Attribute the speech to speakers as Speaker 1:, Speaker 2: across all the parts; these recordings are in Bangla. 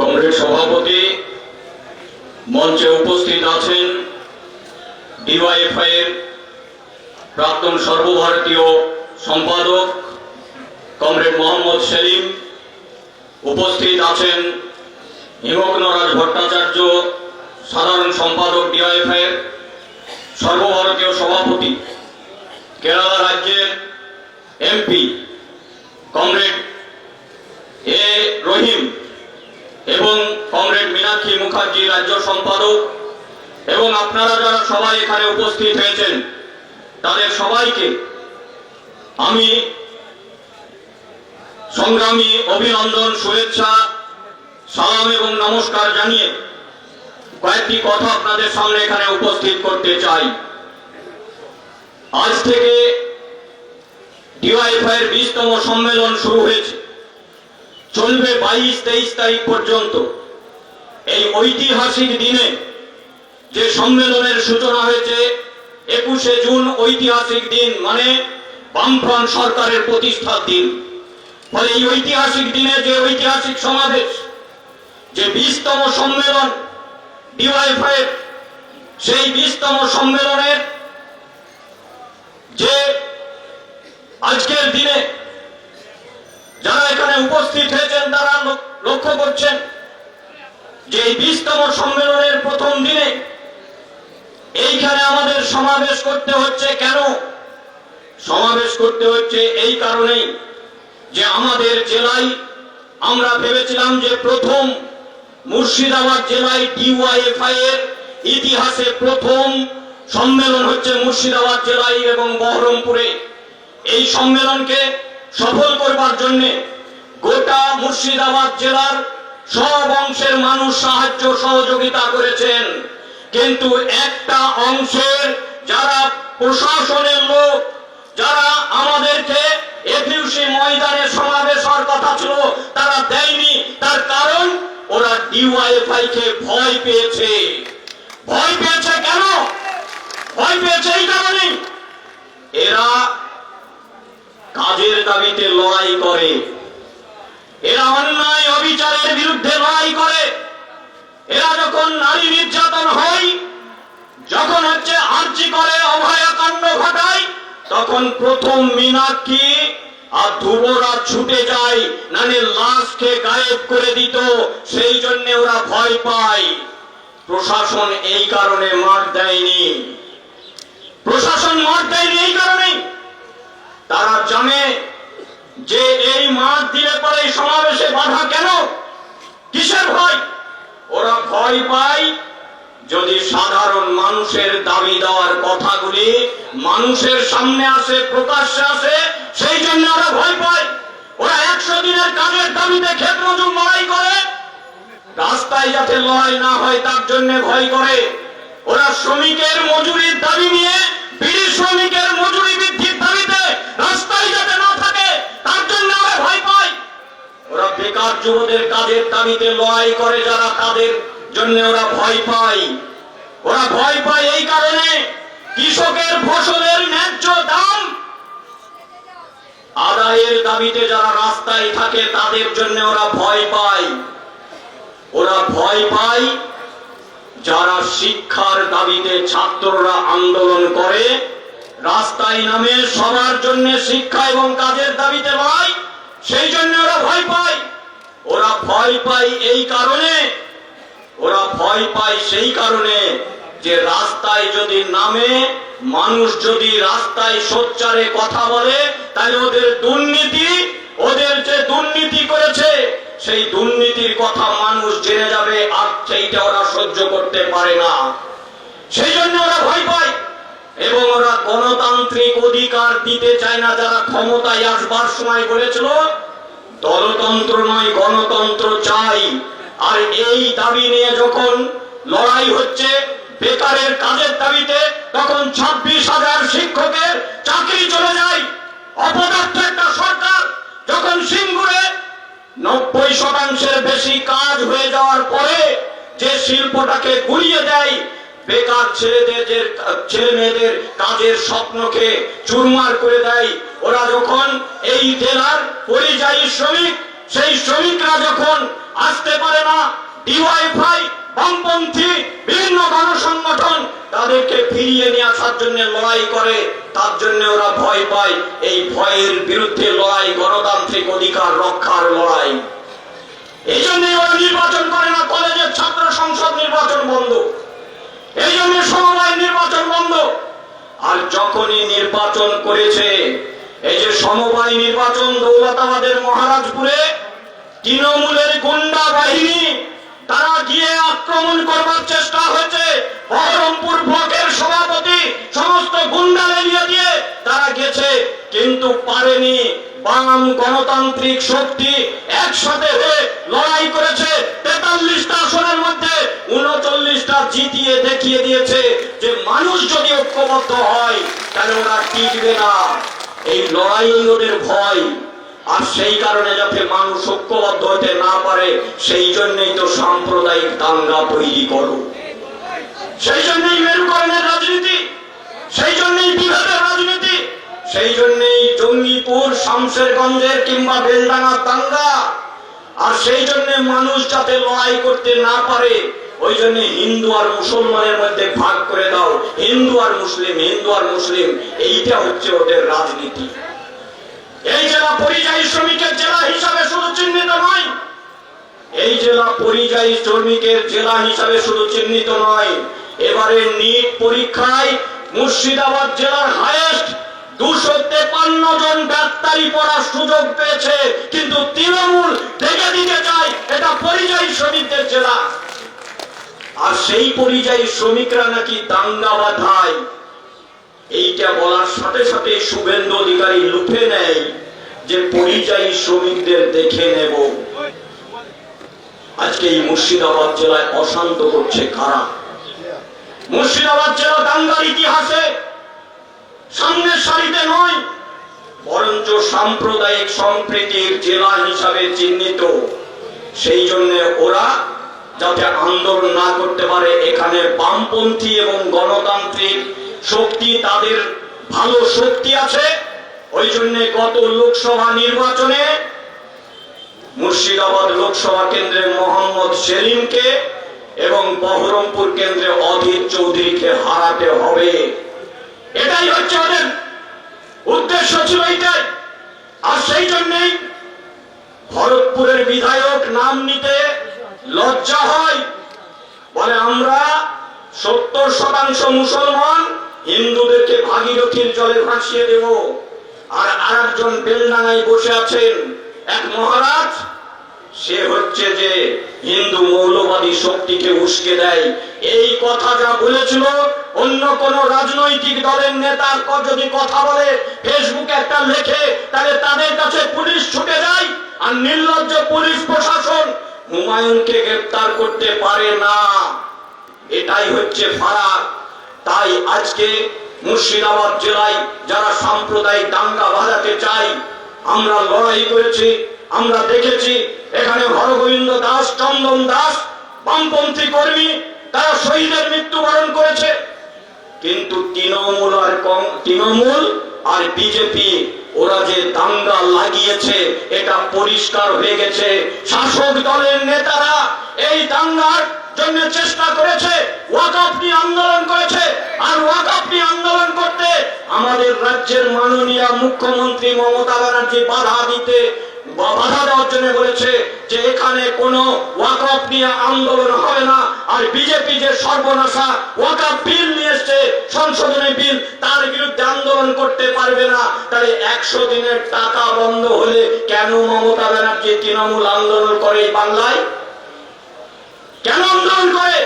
Speaker 1: কংগ্রেস সভাপতি মঞ্চে উপস্থিত আছেন ডিওয়াইএফআই এর প্রাক্তন সর্বভারতীয় সম্পাদক কমরেড মোহাম্মদ সেলিম, উপস্থিত আছেন হিমগ্নরাজ ভট্টাচার্য, সাধারণ সম্পাদক ডিওয়াইএফআই এর সর্বভারতীয় সভাপতি, কেরালা রাজ্যের MP comrade A Rahim Minakshi Mukherjee রাজ্য সম্পাদক এবং আপনারা যারা সবাই এখানে উপস্থিত হয়েছেন, তাদের সবাইকে আমি সংগ্রামী অভিনন্দন, শুভেচ্ছা, সালাম এবং নমস্কার জানিয়ে কয়েকটি কথা আপনাদের সামনে এখানে উপস্থিত করতে চাই। আজ থেকে ডিওয়াইফাই এর বিশতম সম্মেলন শুরু হয়েছে। চলবে বাইশ তেইশ তারিখ পর্যন্ত। এই ঐতিহাসিক দিনে যে সম্মেলনের সূচনা হয়েছে, একুশে জুন ঐতিহাসিক দিন মানে বামফ্রন্ট সরকারের প্রতিষ্ঠার দিন। ফলে এই ঐতিহাসিক দিনে যে ঐতিহাসিক সমাবেশ, যে বিশতম সম্মেলন, ডিওয়াইফাই, সেই বিশতম সম্মেলনের যে আজকের দিনে যারা এখানে উপস্থিত হয়েছেন, তারা লক্ষ্য করছেন যে বিশতম সম্মেলনের প্রথম দিনে এইখানে আমাদের সমাবেশ করতে হচ্ছে কেন? সমাবেশ করতে হচ্ছে এই কারণেই যে আমাদের জেলায় আমরা ভেবেছিলাম যে প্রথম মুর্শিদাবাদ জেলায় ডিওয়াইএফআই এর ইতিহাসে প্রথম সম্মেলন হচ্ছে মুর্শিদাবাদ জেলায় এবং বহরমপুরে। এই সম্মেলনকে সফল করবার জন্য গোটা মুর্শিদাবাদ জেলার সব অংশের মানুষ সাহায্য সহযোগিতা করেছেন। কিন্তু একটা অংশের যারা প্রশাসনের লোক, যারা আমাদেরকে এফিউসি ময়দানে সমাবেশ হওয়ার কথা ছিল, তারা দেয়নি। তার কারণ, ওরা ডিওয়াইফাই কে ভয় পেয়েছে। ভয় পেয়েছে কেন? ভয় পেয়েছে এই কারণে এরা কাজের দাবিতে লড়াই করে। এরা অন্যায় অবিচারের বিরুদ্ধে লড়াই করে। এরা যখন নারী নির্যাতন হয়, যখন হচ্ছে আর্জি করে অভয়াকাণ্ড ঘটায়, তখন প্রথম মীনাক্ষী আর ধ্রুবরা ছুটে যায় নালে লাশকে গায়েব করে দিত, সেই জন্য ওরা ভয় পায়। প্রশাসন এই কারণে মার দেয়নি। প্রশাসন মার দেয়নি এই কারণে তারা জানে যে এই মাঠ দিলে পরে সমাবেশে বাধা কেন? কিসের ভয়? ওরা ভয় পায় যদি সাধারণ মানুষের দাবি দেওয়ার কথাগুলি মানুষের সামনে আসে, প্রকাশ্যে আসে, সেই জন্য ওরা ভয় পায়। ওরা একশো দিনের কাজের দাবিতে ক্ষেত মজুর লড়াই করে। রাস্তায় যাতে লড়াই না হয়, তার জন্য ভয় করে। ওরা শ্রমিকের মজুরির দাবি নিয়ে বিড়ি শ্রমিকের মজুরি বৃদ্ধির দাবিতে রাস্তায় যাতে না থাকে তার জন্য ওরা ভয় পায় ওরা বেকার যুবদের কাজের দাবিতে লড়াই করে যারা তাদের জন্য ওরা ভয় পায়। ওরা ভয় পায় এই কারণে কৃষকের ফসলের ন্যায্য দাম আদায়ের দাবিতে যারা রাস্তায় থাকে তাদের জন্য ওরা ভয় পায়। ওরা ভয় পায় যারা শিক্ষার দাবিতে ছাত্ররা আন্দোলন করে, রাস্তায় নামে সবার জন্য শিক্ষা এবং কাজের দাবিতে লড়াই, সেই জন্য ওরা ভয় পায়। ওরা ভয় পায় এই কারণে। ওরা ভয় পায় সেই কারণে যে রাস্তায় যদি নামে, মানুষ যদি রাস্তায় সোচ্চারে কথা বলে, তাহলে ওদের দুর্নীতি, ওদের যে দুর্নীতি করেছে, সেই দুর্নীতির কথা মানুষ জেনে যাবে, আর সেইটা ওরা সহ্য করতে পারে না। সেই জন্য ওরা ভয় পায়। এবং ওরা গণতান্ত্রিক অধিকার দিতে চায় না, যারা ক্ষমতায় আসবার সময় বলেছিল দলতন্ত্র নয় গণতন্ত্র চাই। আর এই দাবি নিয়ে যখন লড়াই হচ্ছে, বেকারের কাজের দাবিতে তখন ছাব্বিশ হাজার শিক্ষকের চাকরি চলে যায়। অপদার্থ একটা সরকার যখন সিঙ্গুরে নব্বই শতাংশের বেশি কাজ হয়ে যাওয়ার পরে যে শিল্পটাকে গুড়িয়ে দেয় বেকার ছেলেদের ছেলে মেয়েদের কাজের স্বপ্নকে চুরমার করে দেয়, ওরা যখন এই জেলার পরিযায়ী শ্রমিক, সেই শ্রমিকরা যখন আসতে পারে না, ডিওয়াইফাই, বামপন্থী, বিভিন্ন গণসংগঠন তাদেরকে ফিরিয়ে নিয়ে আসার জন্য লড়াই করে, তার জন্য ওরা ভয় পায়। এই ভয়ের বিরুদ্ধে লড়াই, গণতান্ত্রিক অধিকার রক্ষার লড়াই। এই জন্যই ওরা নির্বাচন করে না, কলেজের ছাত্র সংসদ নির্বাচন বন্ধ এই জন্য সমবায় নির্বাচন বন্ধ আর যখনই নির্বাচন করেছে, এই যে সমবায় নির্বাচন দৌলতাবাদের মহারাজপুরে, তৃণমূলের গুন্ডা বাহিনী, তারা গিয়ে আক্রমণ করবার চেষ্টা হয়েছে। বহরমপুর ব্লকের সভাপতি সমস্ত গুন্ডা লেলিয়ে দিয়ে তারা গেছে, কিন্তু পারেনি। বাম গণতান্ত্রিক শক্তি একসাথে হয়ে লড়াই করেছে তেতাল্লিশটা আসনের মধ্যে। জিতিয়ে দেখিয়ে দিয়েছে যে মানুষ যদি ঐক্যবদ্ধ হয়, তাহলে ওরা টিকবে না। এই লড়াই ওদের ভয়। আর সেই কারণে যাতে মানুষ ঐক্যবদ্ধ হতে না পারে, সেই জন্যই তো সাম্প্রদায়িক দাঙ্গা তৈরি করো। সেই জন্যই মেরুকরণের রাজনীতি। সেই জন্যই বিভেদের রাজনীতি। সেই জন্যই জঙ্গিপুর, শামশেরগঞ্জের কিংবা বেলডাঙ্গার দাঙ্গা। আর সেই জন্য মানুষ যাতে লড়াই করতে না পারে, ওই জন্য হিন্দু আর মুসলমানের মধ্যে ভাগ করে দাও। হিন্দু আর মুসলিম, হিন্দু আর মুসলিম, এইটা হচ্ছে ওদের রাজনীতি। এই জেলা পরিযায়ী শ্রমিকের জেলা হিসাবে শুধু চিহ্নিত নয়, এই জেলা পরিযায়ী শ্রমিকের জেলা হিসাবে শুধু চিহ্নিত নয়, এবারে নিট পরীক্ষায় মুর্শিদাবাদ জেলার হায়েস্ট দুশো তেপান্ন জন ডাক্তারি পড়ার সুযোগ পেয়েছে, কিন্তু তৃণমূল দেখে দিতে চায়, এটা পরিযায়ী শ্রমিকদের জেলা আর সেই পরিযায়ী শ্রমিকরা নাকি দাঙ্গা বাধায় এইটা বলার সাথে সাথে শুভেন্দু অধিকারী লুফে নেয় যে পরিযায়ী শ্রমিকদের দেখে নেব। আজকে এই মুর্শিদাবাদ জেলায় অশান্ত করছে কারা? মুর্শিদাবাদ জেলা দাঙ্গার ইতিহাসে সামনের সারিতে নয়, বরঞ্চ সাম্প্রদায়িক সম্প্রীতির জেলা হিসাবে চিহ্নিত। সেই জন্য ওরা যাতে আন্দোলন না করতে পারে, এখানে বামপন্থী এবং গণতান্ত্রিক শক্তি তাদের ভালো শক্তি আছে। ওই জন্য গত লোকসভা নির্বাচনে মুর্শিদাবাদ লোকসভা কেন্দ্রে মোহাম্মদ সেলিমকে এবং বহরমপুর কেন্দ্রে অধীর চৌধুরীকে হারাতে হবে। এটাই হচ্ছে ওদের উদ্দেশ্য ছিল এইটাই। আর সেই জন্যই ভরতপুরের বিধায়ক নাম নিতে লজ্জা হয়। বলে, আমরা সত্তর শতাংশ মুসলমান, হিন্দুদেরকে ভাগীরথীর জলে ভাসিয়ে দেব। আর আরেকজন বেলডাঙায় বসে আছেন এক মহারাজ সে হচ্ছে যে হিন্দু মৌলবাদী শক্তিকে উস্কে দেয়। এই কথা যা বলেছিল, অন্য কোন রাজনৈতিক দলের নেতার যদি কথা বলে ফেসবুকে একটা লেখে, তাহলে তাদের কাছে পুলিশ ছুটে যায় আর নির্লজ্জ পুলিশ প্রশাসন হুমায়ুনকে গ্রেপ্তার করতে পারে না। এটাই হচ্ছে ফারাক। তাই আজকে মুর্শিদাবাদ জেলায় যারা সাম্প্রদায়িক দাঙ্গা বাজাতে চাই আমরা লড়াই করেছি, আমরা দেখেছি এখানে হরগোবিন্দ দাস, চন্দন দাস, বামপন্থী কর্মী, তারা শহীদের মৃত্যুবরণ করেছে। কিন্তু তৃণমূল আর তৃণমূল আর বিজেপি, ওরা যে দাঙ্গা লাগিয়েছে, এটা পরিষ্কার হয়ে গেছে। শাসক দলের নেতারা এই দাঙ্গার জন্য চেষ্টা করেছে ওয়াকআপ নিয়ে আন্দোলন করেছে। আর ওয়াকআপ নিয়ে আন্দোলন করতে আমাদের রাজ্যের মাননীয় মুখ্যমন্ত্রী মমতা ব্যানার্জি বাধা দিতে এখানে আন্দোলন হবে না। আর বিজেপি যে সর্বনাশা বিল নিয়ে এসছে, সংশোধনী বিল, তার বিরুদ্ধে আন্দোলন করতে পারবে না। একশো দিনের টাকা বন্ধ হলে কেন মমতা ব্যানার্জি তৃণমূল আন্দোলন করে বাংলায়? কেন আন্দোলন করে?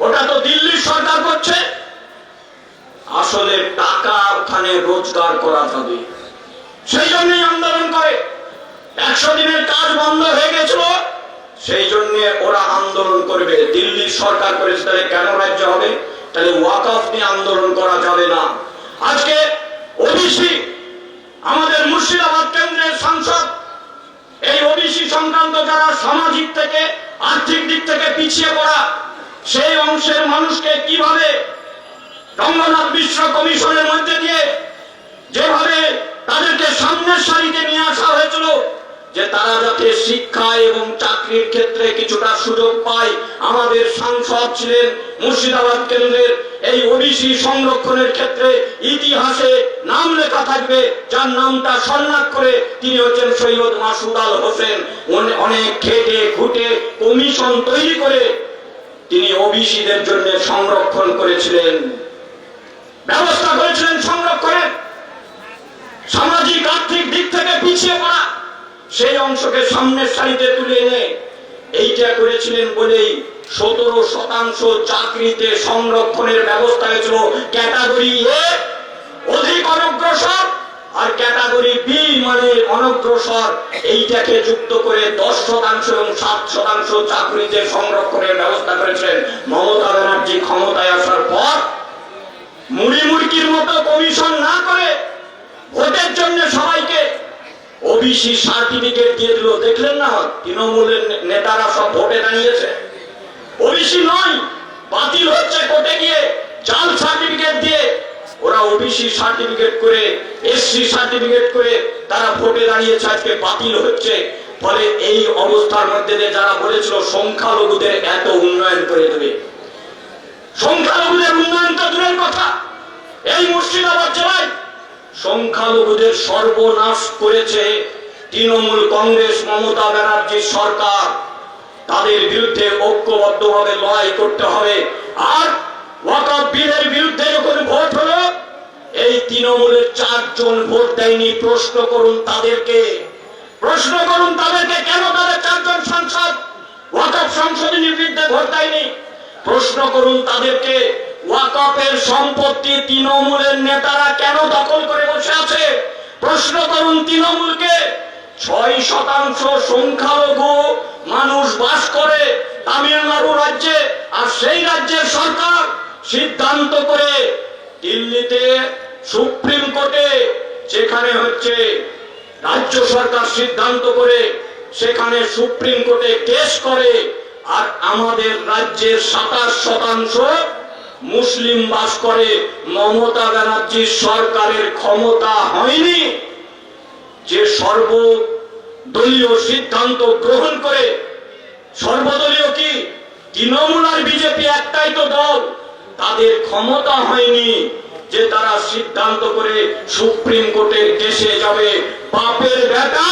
Speaker 1: ওটা তো দিল্লির সরকার করছে। আসলে টাকা ওখানে রোজগার করা যাবে। সেই জন্যই আন্দোলন করে। একশো দিনের কাজ বন্ধ হয়ে গেছিল। সেই জন্য ওরা আন্দোলন করবে। দিল্লির সরকার করেছে, তাহলে কেন রাজ্য হবে? তাহলে ওয়াকফ নিয়ে আন্দোলন করা যাবে না। আজকে ওবিসি আমাদের মুর্শিদাবাদ কেন্দ্রের সাংসদ এই ওবিসি সংক্রান্ত যারা সামাজিক থেকে, আর্থিক দিক থেকে পিছিয়ে পড়া সেই অংশের মানুষকে কীভাবে রঙ্গনাথ বিশ্ব কমিশনের মধ্যে দিয়ে যেভাবে তাদেরকে সামনের সারিতে নিয়ে আসা হয়েছিল যে তারা যাতে শিক্ষা এবং চাকরির ক্ষেত্রে কিছুটা সুযোগ পায়। আমাদের সাংসদ ছিলেন মুর্শিদাবাদ কেন্দ্রের এই ওবিসি সংরক্ষণের ক্ষেত্রে ইতিহাসে নাম লেখা থাকবে, যার নামটা স্বর্ণাক করে তিনি হচ্ছেন সৈয়দ মাসুদ আল হোসেন অনেক খেটে খুঁটে কমিশন তৈরি করে তিনি ওবিসিদের জন্য সংরক্ষণ করেছিলেন। ব্যবস্থা করেছিলেন সংরক্ষণের। সামাজিক, আর্থিক দিক থেকে পিছিয়ে পড়া। সেই অংশকে সামনের সারিতে তুলে এনে এইটা করেছিলেন বলেই সতেরো শতাংশ চাকরিতে সংরক্ষণের ব্যবস্থা হয়েছিল। ক্যাটাগরি এ অধিক অনগ্রসর আর ক্যাটাগরি বি মানে অনগ্রসর। এইটাকে যুক্ত করে দশ শতাংশ এবং সাত শতাংশ চাকরিতে সংরক্ষণের ব্যবস্থা করেছেন মমতা ব্যানার্জি ক্ষমতায় আসার পর। মুড়ি মুড়কির মতো কমিশন না করে ভোটের জন্য সবাইকে ওবিসি সার্টিফিকেট দিয়ে দিল। দেখলেন না? তৃণমূলের নেতারা সব ভোটে দাঁড়িয়েছে। ওবিসি নয়, বাতিল হচ্ছে কোর্টে গিয়ে। জাল সার্টিফিকেট দিয়ে ওরা ওবিসি সার্টিফিকেট করে এসসি সার্টিফিকেট করে তারা ভোটে দাঁড়িয়েছে, আজকে বাতিল হচ্ছে। ফলে এই অবস্থার মধ্যে দিয়ে যারা বলেছিল, সংখ্যালঘুদের এত উন্নয়ন করে দেবে। সংখ্যালঘুদের উন্নয়ন তো দূরের কথা। এই মুর্শিদাবাদ জেলায় সংখ্যালঘুদের সর্বনাশ করেছে তৃণমূল কংগ্রেস মমতা ব্যানার্জির সরকার। তাদের বিরুদ্ধে ঐক্যবদ্ধভাবে লড়াই করতে হবে। আর ওয়াকফ বিলের বিরুদ্ধে যখন ভোট হলো, এই তৃণমূলের চারজন ভোট দেয়নি। প্রশ্ন করুন তাদেরকে। প্রশ্ন করুন তাদেরকে, কেন তাদের চারজন সাংসদ ওয়াকফ সংশোধনীর বিরুদ্ধে ভোট দেয়নি? প্রশ্ন করুন তাদেরকে। ওয়াকফের সম্পত্তি তৃণমূলের নেতারা কেন দখল করে বসে আছে? প্রশ্ন করুন তৃণমূলকে। ছয় শতাংশ সংখ্যালঘু মানুষ বাস করে তামিলনাড়ু রাজ্যে, আর সেই রাজ্যের সরকার সিদ্ধান্ত করে দিল্লিতে সুপ্রিম কোর্টে, যেখানে হচ্ছে রাজ্য সরকার সিদ্ধান্ত করে সেখানে সুপ্রিম কোর্টে কেস করে, আর আমাদের রাজ্যের সাতাশ শতাংশ মুসলিম বাস করে মমতা ব্যানার্জির সরকারের ক্ষমতা হয়নি। যে সর্বদলীয় সিদ্ধান্ত গ্রহণ করে, সর্বদলীয় কি? তৃণমূল আর বিজেপি একটাই তো দল, তাদের ক্ষমতা হয়নি যে তারা সিদ্ধান্ত করে সুপ্রিম কোর্টের কেসে যাবে। বাপের বেটা,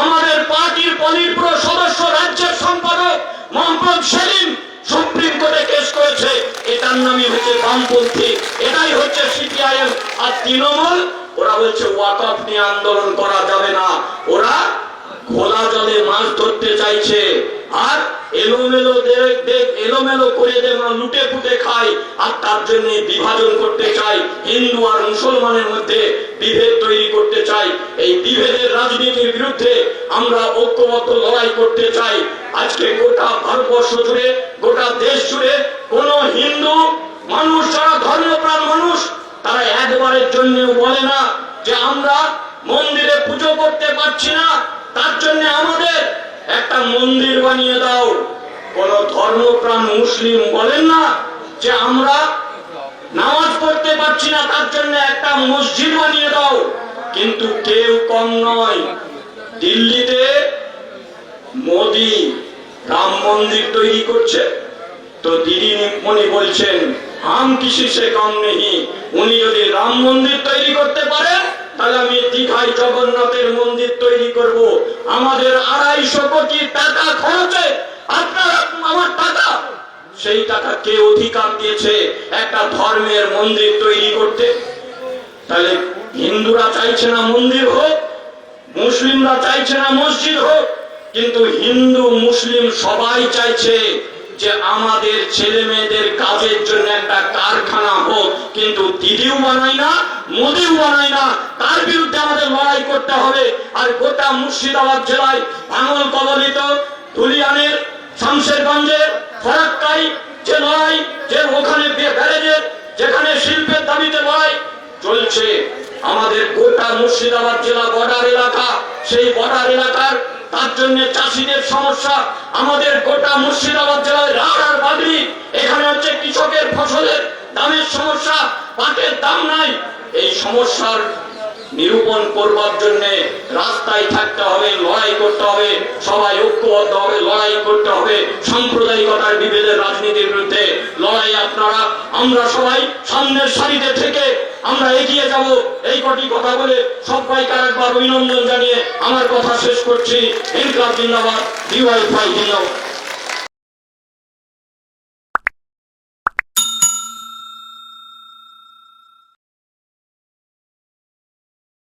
Speaker 1: আমাদের পার্টির পলিপ্র সদস্য, রাজ্যের সম্পাদক মোহাম্মদ সেলিম সুপ্রিম কোর্টে কেস করেছে, এটার নামই হচ্ছে বামপন্থী। এটাই হচ্ছে সিপিআইএম। আর তৃণমূল, ওরা বলছে ওয়াকফ নিয়ে আন্দোলন করা যাবে না। ওরা খোলা জলে মাছ ধরতে চাইছে। আর এলোমেলো দে- দে- এলোমেলো করে আমরা লুটে পুটে খাই আর তার জন্য বিভাজন করতে চাই হিন্দু আর মুসলমানের মধ্যে বিভেদ তৈরি করতে চাই এই বিভেদের রাজনীতির বিরুদ্ধে আমরা ঐক্যবদ্ধ লড়াই করতে চাই। আজকে গোটা ভারতবর্ষ জুড়ে, গোটা দেশ জুড়ে কোন হিন্দু মানুষ, যারা ধর্মপ্রাণ মানুষ, তারা একবারের জন্য বলে না যে আমরা মন্দিরে পুজো করতে পারছি না। তার জন্য আমাদের একটা মন্দির বানিয়ে দাও। কোন ধর্মপ্রাণ মুসলিম বলেন না যে আমরা নামাজ পড়তে পারছি না, তার জন্য একটা মসজিদ বানিয়ে দাও। কিন্তু কেউ কম নয়, দিল্লিতে মোদি রাম মন্দির তৈরি করছে। তো দিদি মনি বলছেন, আম কিসি সে কম নেই উনি যদি রাম মন্দির তৈরি করতে পারেন তাহলে আমি দীঘায় জগন্নাথের মন্দির তৈরি করব। আমাদের আড়াইশো কোটি টাকা খরচে আপনার আমার টাকা। সেই টাকা কে অধিকার দিয়েছে? একটা ধর্মের মন্দির তৈরি করতে। তাহলে হিন্দুরা চাইছে না মন্দির হোক, মুসলিমরা চাইছে না মসজিদ হোক, কিন্তু হিন্দু, মুসলিম সবাই চাইছে যে আমাদের ছেলে মেয়েদের কাজের জন্য একটা কারখানা হোক, কিন্তু দিদিও বানায় না মোদিও বানায় না, তার বিরুদ্ধে আমাদের লড়াই করতে হবে। আর গোটা মুর্শিদাবাদ জেলায় ভাঙল কবলিত ধুলিয়ানের, শামশেরগঞ্জের, ফরাক্কাই যে লড়াই, যে ওখানে ব্যারেজের যেখানে শিল্পের দাবিতে লড়াই চলছে, আমাদের গোটা মুর্শিদাবাদ জেলা বর্ডার এলাকা, সেই বর্ডার এলাকার, তার জন্য চাষিদের সমস্যা, আমাদের গোটা মুর্শিদাবাদ জেলায় রাড় আর বাগড়ি, এখানে হচ্ছে কৃষকের ফসলের দামের সমস্যা পাটের দাম নাই এই সমস্যার নিরূপণ করবার জন্য রাস্তায় থাকতে হবে, লড়াই করতে হবে, সবাই ঐক্যবদ্ধ হবে, লড়াই করতে হবে। সাম্প্রদায়িকতার বিভেদের রাজনীতির বিরুদ্ধে লড়াই আপনারা, আমরা সবাই সামনের সারিতে থেকে আমরা এগিয়ে যাব। এই কটি কথা বলে সবাইকে আরেকবার অভিনন্দন জানিয়ে আমার কথা শেষ করছি। ইনকাব জিন্দাবাদ ডিওয়াইফাই জিন্দাবাদ।